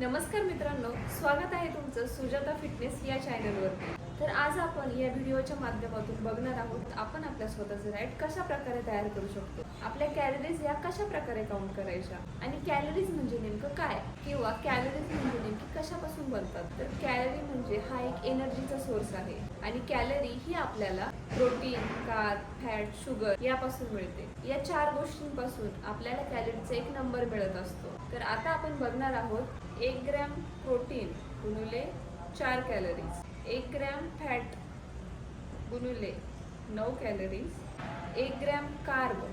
नमस्कार मित्रांनो स्वागत आहे तुमचं सुजाता फिटनेस या चॅनलवर तर आज आपण या व्हिडिओच्या माध्यमातून बघणार आहोत आपण आपल्या स्वतःचं डाएट कशा प्रकारे तयार करू शकतो? आपल्या कॅलरीज या कशा प्रकारे काउंट करायच्या? आणि कॅलरीज म्हणजे नेमकं काय? किंवा कॅलरीज म्हणजे नेमकी कशापासून बनतात? तर कॅलरी म्हणजे हा एक एनर्जीचा सोर्स आहे. आणि कॅलरी ही आपल्याला प्रोटीन कार्ब फॅट शुगर यापासून मिळते. या चार गोष्टींपासून आपल्याला कॅलरीचा एक नंबर मिळत असतो. तर आता आपण बघणार आहोत एक ग्रॅम प्रोटीन गुणुले चार कॅलरीज एक ग्रॅम फॅट गुणुले नऊ कॅलरीज एक ग्रॅम कार्ब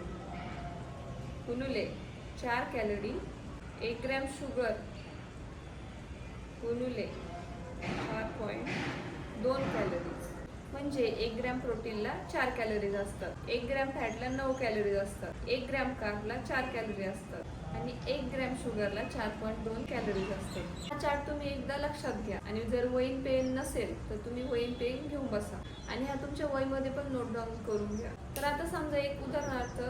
गुणुले चार कॅलरी एक ग्रॅम शुगर गुणुले चार पॉईंट दोन कॅलरी म्हणजे एक ग्रॅम प्रोटीनला चार कॅलरीज असतात. एक ग्रॅम फॅटला नऊ कॅलरीज असतात. एक ग्रॅम कार्बला चार कॅलरी असतात. आणि एक ग्रॅम शुगरला चार पॉईंट दोन कॅलरीज असतात. हा चार्ट तुम्ही एकदा लक्षात घ्या. आणि जर वहीन पेन नसेल तर तुम्ही वहीन पेन घेऊन बसा. आणि हा तुमच्या वहीमध्ये पण नोट डाऊन करून घ्या. तर आता समजा एक उदाहरणार्थ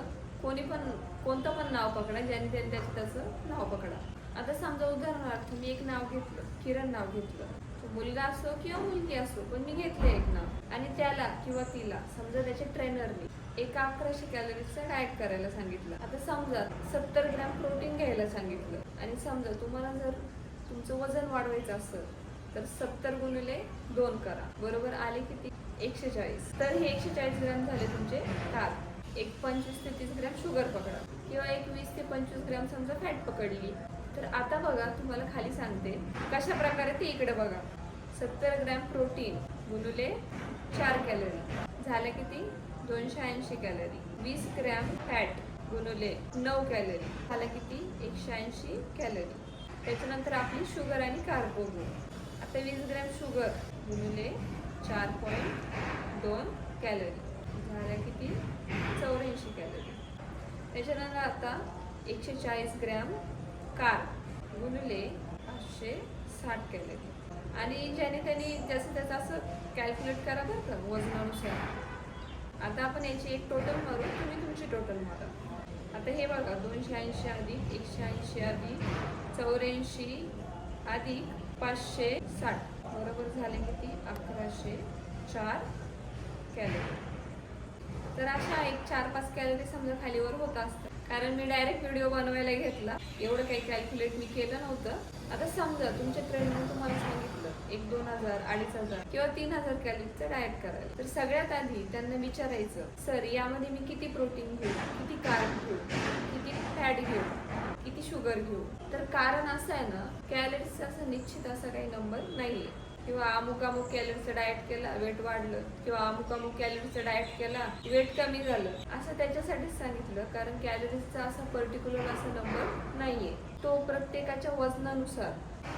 कोणी पण कोणतं पण नाव पकडा ज्याने त्याने त्याचं त्याचं नाव पकडा. आता समजा उदाहरणार्थ मी एक नाव घेतलं किरण नाव घेतलं. मुलगा असो किंवा मुलगी असो पण मी घेतले एक नाव. आणि त्याला किंवा तिला समजा त्याच्या ट्रेनरने एका अकराशे कॅलरीजचा डाएट करायला सांगितलं. आता समजा सत्तर ग्रॅम प्रोटीन घ्यायला सांगितलं. आणि समजा तुम्हाला जर तुमचं वजन वाढवायचं असेल तर सत्तर गुणिले दोन करा. बरोबर आले किती? एकशे चाळीस तर हे एकशे चाळीस ग्रॅम झाले तुमचे कार्ब एक पंचवीस ते तीस ग्रॅम शुगर पकडा. किंवा एक वीस ते पंचवीस ग्रॅम समजा फॅट पकडली. तर आता बघा तुम्हाला खाली सांगते. कशा प्रकारे ते इकडे बघा. सत्तर ग्रॅम प्रोटीन गुणुले चार कॅलरी. झालं किती? दोनशे ऐंशी कॅलरी. वीस ग्रॅम फॅट गुणुले नऊ कॅलरी. झालं किती? एकशे ऐंशी कॅलरी. त्याच्यानंतर आपली शुगर आणि कार्ब आता वीस ग्रॅम शुगर गुणुले चार पॉईंट दोन कॅलरी. झाल्या किती? चौऱ्याऐंशी कॅलरी. त्याच्यानंतर आता एकशे चाळीस ग्रॅम कार गुणुले पाचशे साठ कॅलरी. आणि ज्याने त्यांनी जसं त्याचं असं कॅल्क्युलेट करा बरं का वजनानुसार. आता आपण याची एक टोटल मारू तुम्ही तुमची टोटल मारा. आता हे बघा दोनशे ऐंशी अधिक एकशे ऐंशी अधिक चौऱ्याऐंशी अधिक पाचशे साठ. बरोबर झाले किती? अकराशे चार कॅलरी तर अशा एक चार पाच कॅलरी समजा खालीवर होत असतात. कारण मी डायरेक्ट व्हिडिओ बनवायला घेतला. एवढं काही कॅल्क्युलेट मी केलं नव्हतं. आता समजा तुमच्या ट्रेनने तुम्हाला सांगितलं एक दोन हजार अडीच हजार किंवा तीन हजार कॅलरीचं डायट करायला तर सगळ्यात आधी त्यांना विचारायचं सर यामध्ये मी किती प्रोटीन घेऊ? किती कार्ब घेऊ? किती फॅट घेऊ? किती शुगर घेऊ? तर कारण असं आहे ना कॅलरीचा असं निश्चित असा काही नंबर नाहीये. किंवा अमुक अमुक कॅलरीचं डाएट केला वेट वाढलं किंवा अमुक अमुक कॅलरीचं डाएट केला वेट कमी झालं. असं त्याच्यासाठीच सांगितलं कारण कॅलरीजचा असा पर्टिक्युलर असा नंबर नाहीये. तो प्रत्येकाच्या वजनानुसार.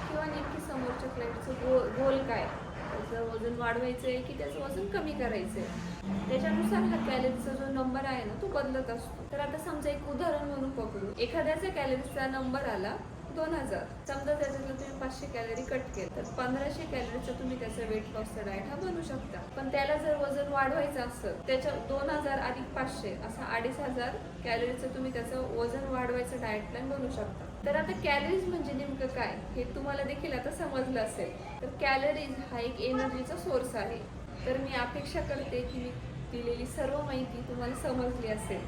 किंवा नेमकी समोरच्या क्लायंटचं गो गोल काय? त्याचं वजन वाढवायचं आहे की त्याचं वजन कमी करायचं आहे त्याच्यानुसार हा कॅलरीचा जो नंबर आहे ना तो बदलत असतो. तर आता समजा एक उदाहरण म्हणून पकडू एखाद्याचा कॅलरीचा नंबर आला दोन हजार. समजा त्याच्यातलं तुम्ही पाचशे कॅलरी कट केलं तर पंधराशे कॅलरीचा तुम्ही त्याचा वेट लॉसचा डायट हा बनवू शकता. पण त्याला जर वजन वाढवायचं असेल त्याच्या दोन हजार अधिक पाचशे असा अडीच हजार कॅलरीचं तुम्ही त्याचं वजन वाढवायचं डायट प्लॅन बनवू शकता. तर आता कॅलरीज म्हणजे नेमकं काय हे तुम्हाला देखील आता समजलं असेल. तर कॅलरीज हा एक एनर्जीचा सोर्स आहे. तर मी अपेक्षा करते की मी दिलेली सर्व माहिती तुम्हाला समजली असेल.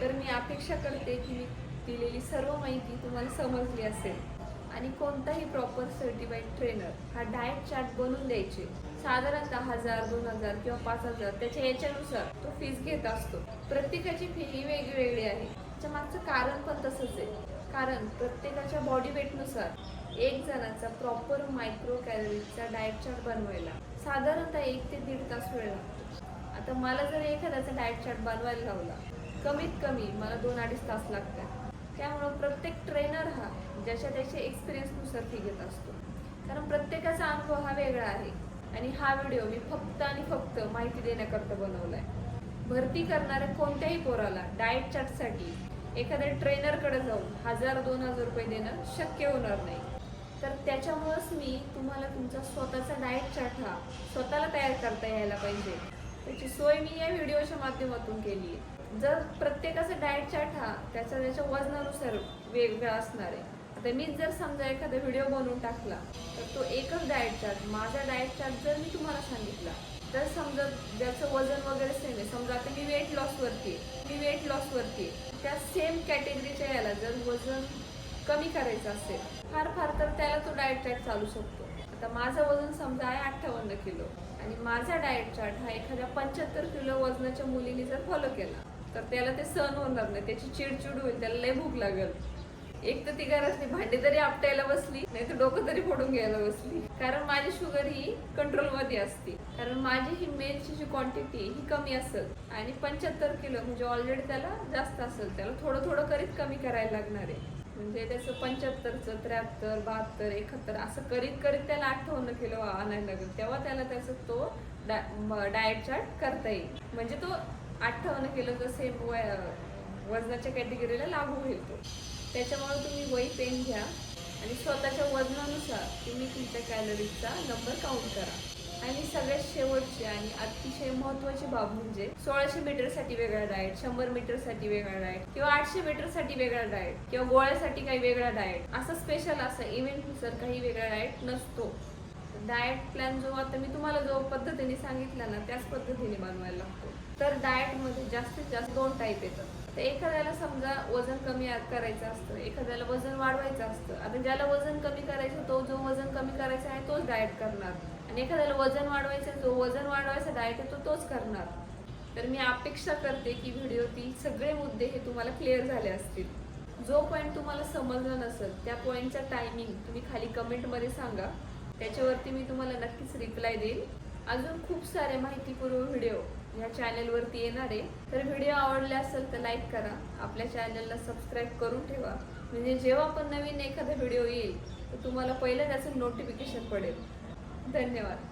तर मी अपेक्षा करते की मी दिलेली सर्व माहिती तुम्हाला समजली असेल. आणि कोणताही प्रॉपर सर्टिफाईड ट्रेनर हा डाएट चार्ट बनवून द्यायचे. साधारणतः हजार दोन हजार किंवा पाच हजार त्याच्या याच्यानुसार तो फीस घेत असतो. प्रत्येकाची फी ही वेगवेगळी आहे. त्याच्या मागचं कारण पण तसंच आहे. कारण प्रत्येकाच्या बॉडी वेटनुसार एक जणाचा प्रॉपर मायक्रो कॅलरीजचा डाएट चार्ट बनवायला साधारणतः एक ते दीड तास वेळ लागतो. आता मला जर एखाद्याचा डाएट चार्ट बनवायला लावला कमीत कमी मला दोन अडीच तास लागतात. त्यामुळं प्रत्येक ट्रेनर हा ज्याच्या त्याच्या एक्सपिरियन्सनुसार फी घेत असतो. कारण प्रत्येकाचा अनुभव हा वेगळा आहे. आणि हा व्हिडिओ मी फक्त आणि फक्त माहिती देण्याकरता बनवलाय. भरती करणाऱ्या कोणत्याही पोराला डाएट चार्टसाठी एखाद्या ट्रेनरकडे जाऊन हजार दोन हजार रुपये देणं शक्य होणार नाही. तर त्याच्यामुळंच मी तुम्हाला तुमचा स्वतःचा डाएट चार्ट हा स्वतःला तयार करता यायला पाहिजे. त्याची सोय मी या व्हिडिओच्या माध्यमातून केली आहे जर प्रत्येकाचा डाएट चार्ट हा त्याच्या त्याच्या वजनानुसार वेगवेगळा असणार आहे. आता मी जर समजा एखादा व्हिडिओ बनवून टाकला तर तो एकच डाएट चार्ट माझा डाएट चार्ट जर मी तुम्हाला सांगितला तर समजा ज्याचं वजन वगैरे सेम आहे. समजा आता मी वेट लॉसवरती मी वेट लॉसवरती त्या सेम कॅटेगरीच्या याला जर वजन कमी करायचं असेल फार फार तर त्याला तो डाएट चार्ट चालू शकतो. आता माझं वजन समजा आहे अठ्ठावन्न किलो आणि माझा डाएट चार्ट हा एखाद्या पंच्याहत्तर किलो वजनाच्या मुलीने जर फॉलो केला तर त्याला ते सहन होणार नाही. त्याची चिडचिड होईल त्याला लय भूक लागेल. एक तर ती घरातली भांडी तरी आपटायला बसली नाही तर डोकं तरी फोडून घ्यायला बसली. कारण माझी शुगर ही कंट्रोलमध्ये असते. कारण माझी ही मेलची जी क्वांटिटी ही कमी असेल. आणि पंच्याहत्तर किलो म्हणजे ऑलरेडी त्याला जास्त असेल. त्याला थोडं थोडं करीत कमी करायला लागणार आहे. म्हणजे त्याचं पंच्याहत्तरचं त्र्याहत्तर बहात्तर एकाहत्तर असं करीत करीत त्याला अठ्ठावन्न किलो आणायला लागेल. तेव्हा त्याला त्याचा तो डाएट चार्ट करता येईल. म्हणजे तो अठ्ठावन्न किलोचा सेम वजनाच्या कॅटेगरीला लागू होईल तो. त्याच्यामुळे तुम्ही वही पेन घ्या आणि स्वतःच्या वजनानुसार तुम्ही तुमच्या कॅलरीजचा नंबर काउंट करा. आणि सगळ्यात शेवटची आणि अतिशय महत्वाची बाब म्हणजे सोळाशे मीटरसाठी वेगळा डाएट शंभर मीटरसाठी वेगळा डाएट किंवा आठशे मीटरसाठी वेगळा डाएट किंवा गोळ्यासाठी काही वेगळा डाएट असं स्पेशल असं इव्हेंटनुसार काही वेगळा डाएट नसतो. डाएट प्लॅन जो आता मी तुम्हाला जो पद्धतीने सांगितला ना त्याच पद्धतीने बनवायला लागतो. तर डाएटमध्ये जास्तीत जास्त दोन टाईप येतात. तर एखाद्याला समजा वजन कमी करायचं असतं एखाद्याला वजन वाढवायचं असतं आता ज्याला वजन कमी करायचं तो जो वजन कमी करायचा आहे तोच डाएट करणार. आणि एखाद्याला वजन वाढवायचं जो वजन वाढवायचा डाएट आहे तो तोच करणार. तर मी अपेक्षा करते की व्हिडिओतील सगळे मुद्दे हे तुम्हाला क्लिअर झाले असतील. जो पॉईंट तुम्हाला समजला नसेल त्या पॉईंटचा टायमिंग तुम्ही खाली कमेंटमध्ये सांगा. त्याच्यावरती मी तुम्हाला नक्कीच रिप्लाय देईल अजून खूप सारे माहितीपूर्व व्हिडिओ या चॅनलवरती येणार आहे. तर व्हिडिओ आवडले असेल तर लाईक करा. आपल्या चॅनलला सबस्क्राईब करून ठेवा. म्हणजे जेव्हा पण नवीन एखादा व्हिडिओ येईल तर तुम्हाला पहिलं त्याचं नोटिफिकेशन पडेल. धन्यवाद.